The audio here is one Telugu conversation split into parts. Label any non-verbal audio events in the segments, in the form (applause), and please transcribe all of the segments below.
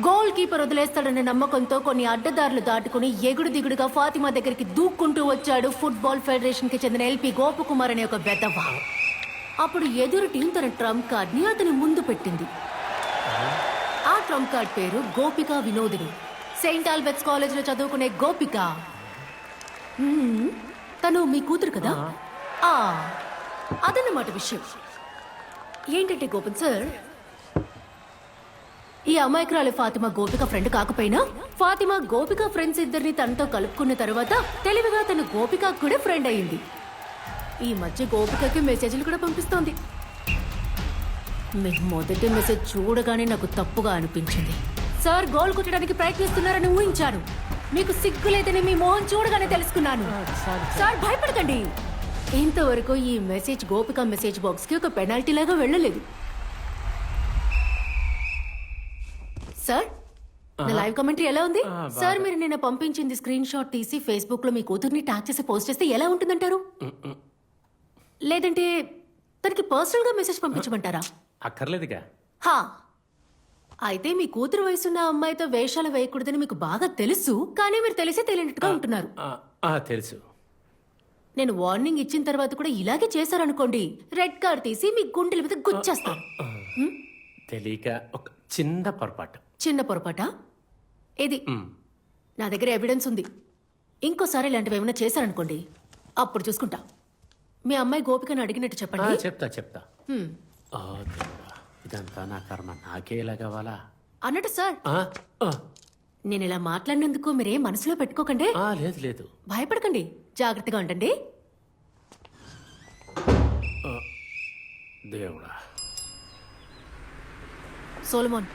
గోల్ కీపర్ వదిలేస్తాడనే నమ్మకంతో కొన్ని అడ్డదారులు దాటుకుని ఎగుడు దిగుడుగా ఫాతిమా దగ్గరికి దూక్కుంటూ వచ్చాడు ఫుట్బాల్ ఫెడరేషన్కి చెందిన ఎల్పి గోపకుమార్ అనే ఒక వెధవ. అప్పుడు ఎదురు టీం తన ట్రంప్ కార్డ్ని అతని ముందు పెట్టింది. ఆ ట్రంప్ కార్డ్ పేరు గోపిక వినోదిని. సెయింట్ ఆల్బర్ట్స్ కాలేజ్లో చదువుకునే గోపిక. తను మీ కూతురు కదా? ఆ. అదన్నమాట విషయం. ఏంటంటే గోపన్ సార్ ఈ అమాయకురాలు ఫాతిమా గోపిక ఫ్రెండ్ కాకపోయినా ఫాతిమా గోపిక ఫ్రెండ్స్ ఇద్దరిని తనతో కలుపుకున్న తర్వాత తెలివిగా తను గోపిక కూడా ఫ్రెండ్ అయింది. ఈ మధ్య గోపికకి మెసేజ్లు కూడా పంపిస్తోంది. మీ మొదటి మెసేజ్ చూడగానే నాకు తప్పుగా అనిపించింది. సార్ గోల్ కొట్టడానికి ప్రయత్నిస్తున్నారని ఊహించాను. మీకు సిగ్గు లేదని మీ మోహన్ చూడగానే తెలుసుకున్నాను. సార్ భయపడకండి. ఇంతవరకు ఈ మెసేజ్ గోపిక మెసేజ్ బాక్స్కి ఒక పెనాల్టీ లాగా వెళ్ళలేదు. సార్? నా లైవ్ కమెంటరీ ఎలా ఉంది? సార్ మీరు నిన్న పంపించింది స్క్రీన్ షాట్ తీసి ఫేస్బుక్లో మీ కూతుర్ని ట్యాగ్ చేసి పోస్ట్ చేస్తే ఎలా ఉంటుందంటారు? లేదంటే తనకి పర్సనల్గా మెసేజ్ పంపించమంటారా? అక్కర్లేదుగా. హా. అయితే మీ కూతురు వయసున్న అమ్మాయితో వేషాలు వేయకూడదని మీకు బాగా తెలుసు కానీ మీరు తెలిసే తెలియనట్టుగా ఉంటున్నారు. ఆ, ఆ, తెలుసు. నేను వార్నింగ్ ఇచ్చిన తర్వాత కూడా ఇలాగే చేశారనుకోండి రెడ్ కార్డ్ తీసి మీ గుండెల మీద గుచ్చేస్తాను? తెలియక ఒక చిన్న పొరపాటు. చిన్న పొరపాట? ఇది నా దగ్గర ఎవిడెన్స్ ఉంది. ఇంకోసారి ఇలాంటివి ఏమైనా చేశారనుకోండి అప్పుడు చూసుకుంటా. మీ అమ్మాయి గోపికను అడిగినట్టు చెప్పండి. చెప్తా చెప్తా. దేవుడా, ఇదంతా నా కర్మ నాకే ఇలా కావాలా? అన్నట్టు సార్. ఆ, ఆ, నేను ఇలా మాట్లాడినందుకు మీరేం మనసులో పెట్టుకోకండి. ఆ, లేదు లేదు. భయపడకండి. జాగ్రత్తగా ఉండండి. దేవుడా. Solomon.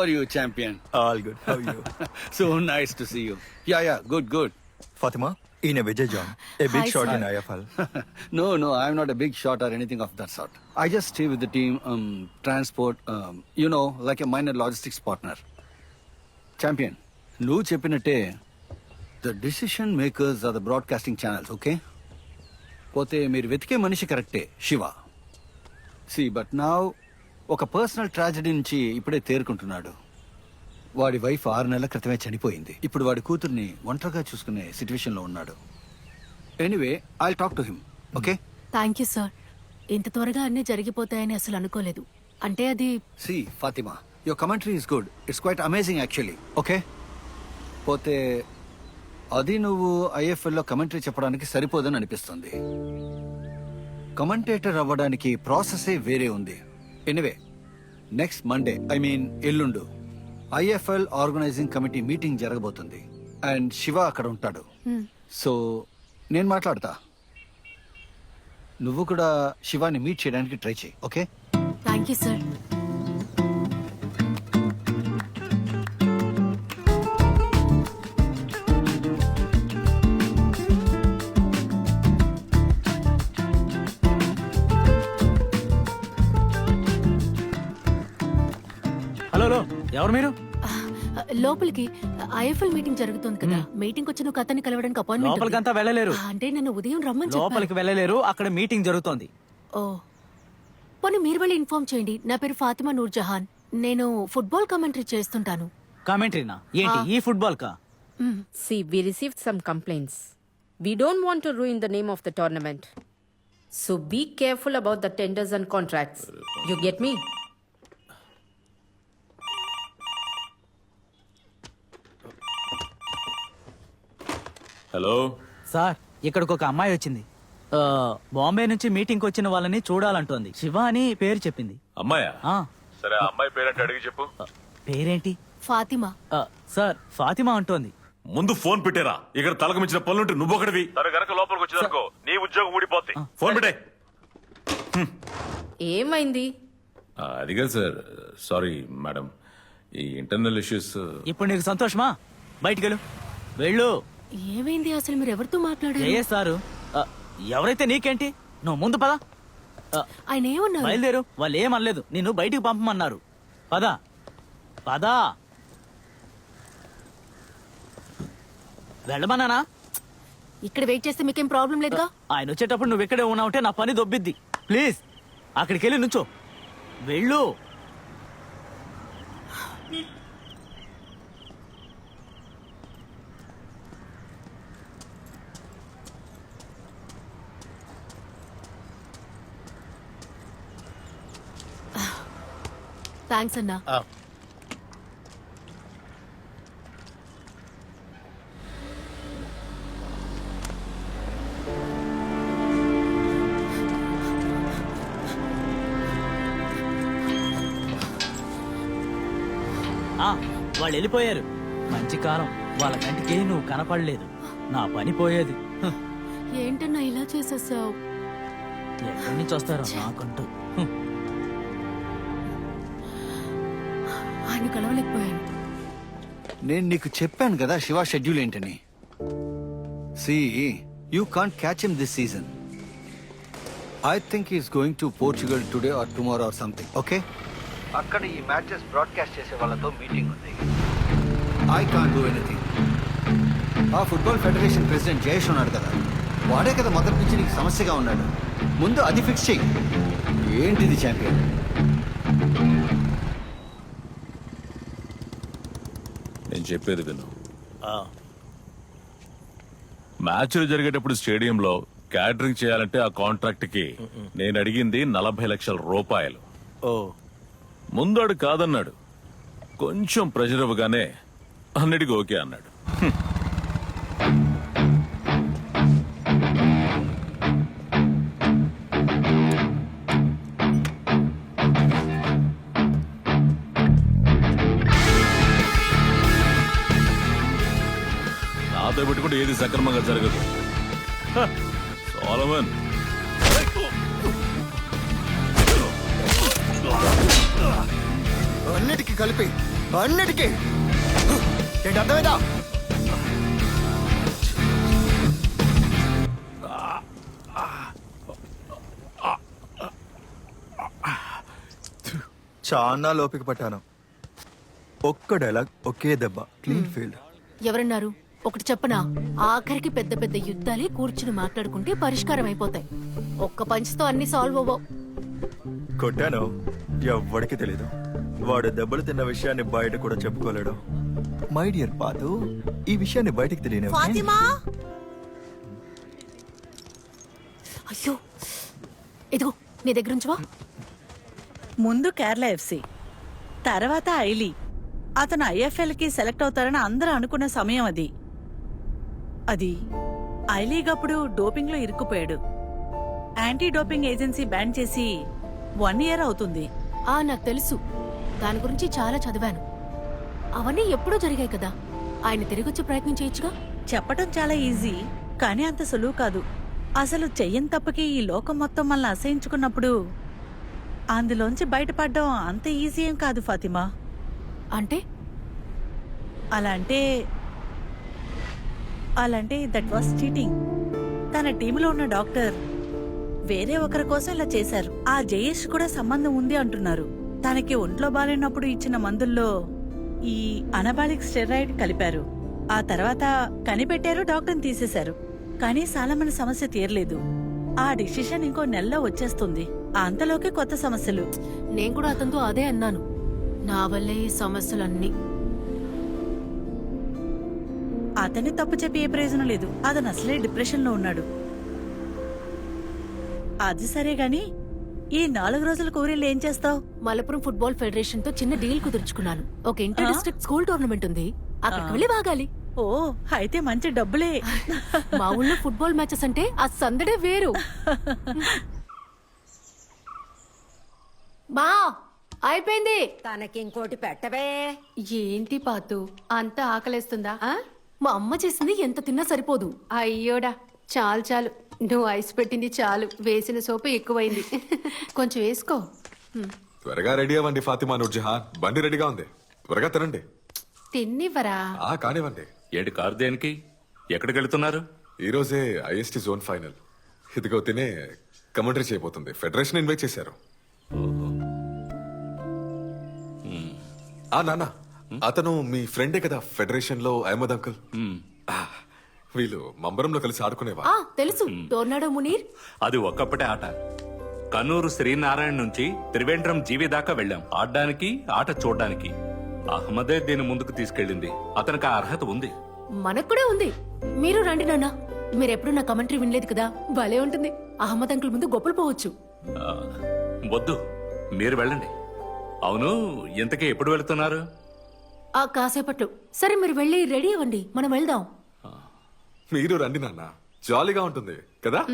Are you, champion? All good. How are you? so nice to see you. Yeah, yeah, good, good. Fatima, in a Vijay John, a big Hi, shot sir. in IFL. no, no, I'm not a big shot or anything of that sort. I just stay with the team, um, transport, um, you know, like a minor logistics partner. Champion, నువ్వు చెప్పినట్టే the decision makers are the broadcasting channels okay పోతే మీరు వెతికే మనిషి కరెక్టే శివ సి బట్ నా ఒక పర్సనల్ ట్రాజడీ నుంచి ఇప్పుడే తేరుకుంటున్నాడు. వాడి వైఫ్ ఆరు నెలల క్రితమే చనిపోయింది. ఇప్పుడు వాడి కూతుర్ని ఒంటరిగా చూసుకునే సిచ్యువేషన్లో ఉన్నాడు. Anyway I talk to him okay? Thank you sir. ఇంత త్వరగా అన్నీ జరిగిపోతాయని అసలు అనుకోలేదు. అంటే అది see Fatima your commentary is good. It's quite amazing actually. Okay? పోతే అది నువ్వు ఐఎఫ్ఎల్లో కమెంటరీ చెప్పడానికి సరిపోదని అనిపిస్తుంది. కమెంటేటర్ అవ్వడానికి ప్రాసెసే వేరే ఉంది. Anyway next Monday I mean ఎల్లుండు IFL organising committee meeting జరగబోతుంది. అండ్ శివ అక్కడ ఉంటాడు. సో నేను మాట్లాడతా. నువ్వు కూడా శివాని మీట్ చేయడానికి ట్రై చేయి ఓకే థ్యాంక్ యూ సార్ మీరు? లోపలికి ఐఎఫ్ఎల్ మీటింగ్ జరుగుతుంది కదా. మీటింగ్ వచ్చిన ఒక అతన్ని కలవడానికి అపాయింట్మెంట్ లోపలికంతా వెళ్ళలేరు. అంటే నన్ను ఉదయం రమ్మని చెప్పారు. లోపలికి వెళ్ళలేరు అక్కడ మీటింగ్ జరుగుతోంది. ఓ. పోనీ మీరు వెళ్ళి ఇన్ఫార్మ్ చేయండి. నా పేరు ఫాతిమా నూర్ జహాన్ నేను ఫుట్బాల్ కమెంటరీ చేస్తుంటాను. కామెంటరీనా? ఏంటి ఈ ఫుట్బాల్ కా. See, we received some complaints. We don't want to ruin the name of the tournament. So be careful about the tenders and contracts. You get me? Hello. Sir ఇక్కడికి ఒక అమ్మాయి వచ్చింది. ఆ, బాంబే నుంచి మీటింగ్ వచ్చిన వాళ్ళని చూడాలంటోంది. శివ అని పేరు చెప్పింది. అమ్మాయా? ఆ, సరే ఆ అమ్మాయి పేరంటే అడిగి చెప్పు. ఆ, పేరేంటి? ఫాతిమా. ఆ, సార్ ఫాతిమా అంటోంది. ముందు ఫోన్ పెట్టారా. ఇక్కడ తలకు మించిన పనులుంటే నువ్వు ఒకటివి తన గనక లోపలికి వచ్చిందనుకో నీ ఉద్యోగం ఊడిపోద్ది. ఫోన్ పెట్టే. ఏమైంది? అది కాదు సార్. Sorry madam. ఈ ఇంటర్నల్ ఇష్యూస్ ఇప్పుడు నీకు సంతోషమా? బయటికి వెళ్ళు వెళ్ళు. ఏమైంది అసలు? మీరు ఎవరితో మాట్లాడారు? ఏ సారు? ఆ, ఎవరైతే నీకేంటి? నువ్వు ముందు పద. ఆ, ఆయన ఏమన్నారు? బయలుదేరు. వాళ్ళు ఏమనలేదు. నిన్ను బయటికి పంపమన్నారు. పద. పద. వెళ్ళమన్నానా? ఇక్కడ వెయిట్ చేస్తే మీకేం ప్రాబ్లం లేదుగా? ఆయన వచ్చేటప్పుడు నువ్వు ఇక్కడే ఉన్నావుంటే నా పని దొబ్బిద్ది. ప్లీజ్ అక్కడికి వెళ్ళి నుంచో. వెళ్ళు. థ్యాంక్స్ అన్నా. ఆ, వాళ్ళు వెళ్ళిపోయారు. మంచి కాలం. వాళ్ళ కంటికి నువ్వు కనపడలేదు. నా పని పోయేది. ఏంటన్నా ఇలా చేసేసావు? ఎక్కడి నుంచి వస్తారో నాకంటూ. కలవలేకపోయాను. నేను నీకు చెప్పాను కదా శివ షెడ్యూల్ ఏంటని. See you can't catch him this season I think is going to Portugal today or tomorrow or something okay అక్కడ ఈ మ్యాచెస్ బ్రాడ్కాస్ట్ చేసే వాళ్ళతో మీటింగ్ ఉంది. ఐ కాంట్ డూ ఎనీథింగ్ ఆ ఫుట్బాల్ ఫెడరేషన్ ప్రెసిడెంట్ జయేష్ ఉన్నాడు కదా. వాడే కదా మొదటి నుంచి నీకు సమస్యగా ఉన్నాడు. ముందు అది ఫిక్స్ చెయ్యి ఏంటిది ఛాంపియన్ నేను చెప్పేది విను. మ్యాచ్లు జరిగేటప్పుడు స్టేడియంలో క్యాటరింగ్ చేయాలంటే ఆ కాంట్రాక్ట్కి నేను అడిగింది నలభై లక్షల రూపాయలు. ఓ. ముందాడు కాదన్నాడు. కొంచెం ప్రెషర్ ఇవ్వగానే అన్నిటికీ ఓకే అన్నాడు. ఏది సక్రమంగా జరగదు. సోలమన్. అన్నిటికీ కలిపి అన్నిటికీ. ఏంటి అర్థమైందా? చాలా లోపిక పట్టాను. ఒక్క డైలాగ్ ఒకే దెబ్బ క్లీన్ ఫీల్డ్. ఎవరన్నారు? ఒకటి చెప్పనా? ఆఖరికి పెద్ద పెద్ద యుద్ధాలే కూర్చుని మాట్లాడుకుంటే పరిష్కారం అయిపోతాయి ఒక్క పంచ్తో అన్ని సాల్వ్ అవ్వవు. కొట్టాను? ఎవ్వడికి తెలీదు. వాడు దెబ్బలు తిన్న విషయాన్ని బయట కూడా చెప్పుకోలేడు. మై డియర్ పాతు ఈ విషయాన్ని బయటికి తెలియని అయ్యో! ఇదిగో నీ దగ్గర ఉంచవా ముందు కేరళ ఎఫ్సి తర్వాత ఐలీ అతను ఐఎఫ్ఎల్కి సెలెక్ట్ అవుతారని అందరూ అనుకున్న సమయం అది. అది ఐలీగప్పుడు డోపింగ్లో ఇరుక్కుపోయాడు. యాంటీ డోపింగ్ ఏజెన్సీ బ్యాన్ చేసి వన్ ఇయర్ అవుతుంది. ఆ నాకు తెలుసు. దాని గురించి చాలా చదివాను. అవన్నీ ఎప్పుడూ జరిగాయి కదా. ఆయన తిరిగొచ్చే ప్రయత్నం చేయొచ్చుగా? చెప్పటం చాలా ఈజీ కానీ అంత సులువు కాదు. అసలు చెయ్యని తప్పకి ఈ లోకం మొత్తం మనల్ని అసహించుకున్నప్పుడు అందులోంచి బయటపడడం అంత ఈజీ ఏం కాదు ఫాతిమా. అంటే? అలా అంటే అలాంటి దట్ వాస్ చీటింగ్ తన టీంలో ఉన్న డాక్టర్ వేరే ఒకరి కోసం ఇలా చేశారు. ఆ జయేష్ కూడా సంబంధం ఉంది అంటున్నారు. తనకి ఒంట్లో బాలేనప్పుడు ఇచ్చిన మందుల్లో ఈ అనబాలిక్ స్టెరాయిడ్ కలిపారు. ఆ తర్వాత కనిపెట్టారు డాక్టర్ని తీసేశారు. కానీ సాలమన సమస్య తీరలేదు. ఆ డిసిషన్ ఇంకో నెలలో వచ్చేస్తుంది. అంతలోకే కొత్త సమస్యలు. నేను కూడా అతనితో అదే అన్నాను. నా వల్లే ఈ సమస్యలన్నీ. అతన్ని తప్పు చెప్పి ఏ ప్రయోజనం లేదు. అతను అసలే డిప్రెషన్లో ఉన్నాడు. అది సరే గాని ఈ నాలుగు రోజుల కూరీలు ఏం చేస్తావు? మలపురం ఫుట్బాల్ ఫెడరేషన్తో చిన్న డీల్ కుదుర్చుకున్నాను. ఒక ఇంటర్ డిస్ట్రిక్ట్ స్కూల్ టోర్నమెంట్ ఉంది. అక్కడికి వెళ్ళి బాగాలి. ఓ అయితే మంచి డబ్బులే. (laughs) మా ఊళ్ళో ఫుట్బాల్ మ్యాచెస్ అంటే ఆ సందడే వేరు. (laughs) బా అయిపోయింది. తనకి ఇంకోటి పెట్టవే. ఏంటి పాతు? అంత ఆకలేస్తుందా? ఆ? మా అమ్మ చేసింది ఎంత తిన్నా సరిపోదు. అయ్యోడా చాలు చాలు. నువ్వు ఐస్ పెట్టింది చాలు. వేసిన సోపు ఎక్కువైంది. కొంచెం వేసుకో. త్వరగా రెడీ అవ్వండి ఫాతిమా నూర్జహాన్. బండి రెడీగా ఉంది. త్వరగా తినండి. తిన్నివ్వరా? ఆ కానివ్వండి. ఏంటి కారు దేనికి? ఎక్కడికి వెళ్తున్నారు? ఈ రోజే ఐఎస్టీ జోన్ ఫైనల్. ఇదిగో తినే కమెంటరీ చేయబోతుంది. ఫెడరేషన్ ఇన్వైట్ చేశారు. ఆ నాన్న. అతను మీ ఫ్రెండే కదా ఫెడరేషన్లో అహ్మద్ అంకుల్? ఆ, వీళ్ళు మంబరంలో కలిసి ఆడుకునేవా? ఆ తెలుసు. టోర్నాడో మునీర్. అది ఒక్కప్పటే ఆట. కన్నూరు శ్రీనారాయణ నుంచి త్రివేంద్రం జీవి దాకా వెళ్ళాం. ఆడడానికి ఆట చూడడానికి. అహ్మదే దీని ముందుకు తీసుకెళ్ళింది. అతనికి ఆ అర్హత ఉంది. మనకు కూడా ఉంది. మీరు రండి నాన్న. మీరెప్పుడు నా కమెంటరీ వినలేదు కదా? భలే ఉంటుంది. అహ్మద్ అంకుల్ ముందు గొప్పలు పోవచ్చు. ఆ, వద్దు. మీరు వెళ్ళండి. అవును ఇంతకీ ఎప్పుడు వెళుతున్నారు? ఆ కాసేపట్లో. సరే మీరు వెళ్ళి రెడీ అవ్వండి. మనం వెళ్దాం. మీరు రండి నాన్న. జాలీగా ఉంటుంది కదా?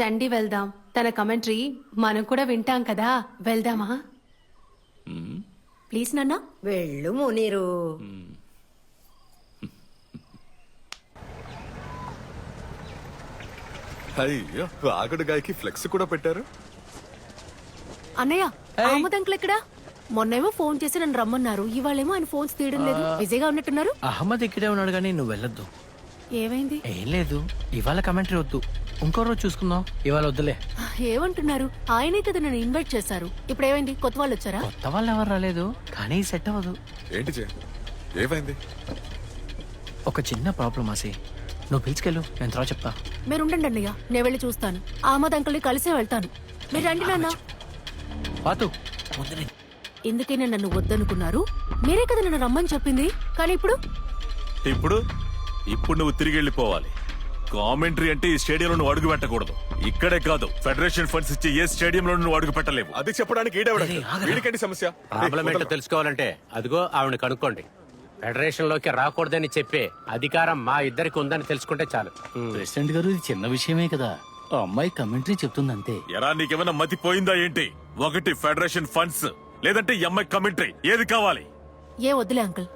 రండి వెళ్దాం. తన కమెంటరీ మనం కూడా వింటాం కదా. వెళ్దామా? ప్లీజ్ నాన్న. వెళ్ళు మునీరు. అయ్యో ఆగడు గాయకి ఫ్లెక్స్ కూడా పెట్టారు? అన్నయ్య అహ్మద్ అంకుల్ ఎక్కడా? మొన్నేమో ఫోన్ చేసి నన్ను రమ్మన్నారు. ఇవాళేమో ఆయన ఫోన్స్ తీయడం లేదు. బిజీగా ఉన్నట్టున్నారు. అహ్మద్ ఇక్కడే ఉన్నాడు కానీ నువ్వు వెళ్ళొద్దు. ఏమైంది? ఏం లేదు. ఇవాళ కమెంటరీ వద్దు. ఇంకో రోజు చూసుకుందాం. ఇవాళ వద్దులే. ఏమంటున్నారు? ఆయనే కదా నన్ను ఇన్వైట్ చేశారు. ఇప్పుడు ఏమైంది? కొత్త వాళ్ళు వచ్చారా? కొత్త వాళ్ళు ఎవరు రాలేదు. కానీ సెట్ అవ్వదు. ఏంటి చే ఏమైంది? ఒక చిన్న ప్రాబ్లం ఆసి. నువ్వు పిలుచుకెళ్ళు. నేను తర్వాత చెప్తా. మీరు ఉండండి అన్నయ్య. నేను వెళ్ళి చూస్తాను. అహ్మద్ అంకుల్ని కలిసే వెళ్తాను. మీరు రండి నాన్న. పాతు. ఎందుకైనా నన్ను వద్దనుకున్నారు? మీరే కదా నన్ను రమ్మని చెప్పింది. కానీ ఇప్పుడు? ఇప్పుడు? ఇప్పుడు నువ్వు తిరిగి వెళ్ళిపోవాలి. కామెంటరీ అంటే ఈ స్టేడియంలో నువ్వు అడుగు పెట్టకూడదు. ఇక్కడే కాదు. ఫెడరేషన్ ఫండ్స్ ఇచ్చే ఏ స్టేడియంలో నువ్వు అడుగు పెట్టలేవు. అది చెప్పడానికి వీడికేంటి సమస్య? ప్రాబ్లం ఏంటో తెలుసుకోవాలంటే అదిగో ఆవిడ కనుక్కోండి. ఫెడరేషన్లోకి రాకూడదని చెప్పే అధికారం మా ఇద్దరికి ఉందని తెలుసుకుంటే చాలు. ప్రెసిడెంట్ గారు ఇది చిన్న విషయమే కదా. ఆ అమ్మాయి కమెంటరీ చెప్తుంది అంతే ఎరా నీకేమైనా మతి పోయిందా ఏంటి? ఒకటి ఫెడరేషన్ ఫండ్స్. లేదంటే ఎంఐ కమెంటరీ ఏది కావాలి? ఏ వద్దులే అంకుల్.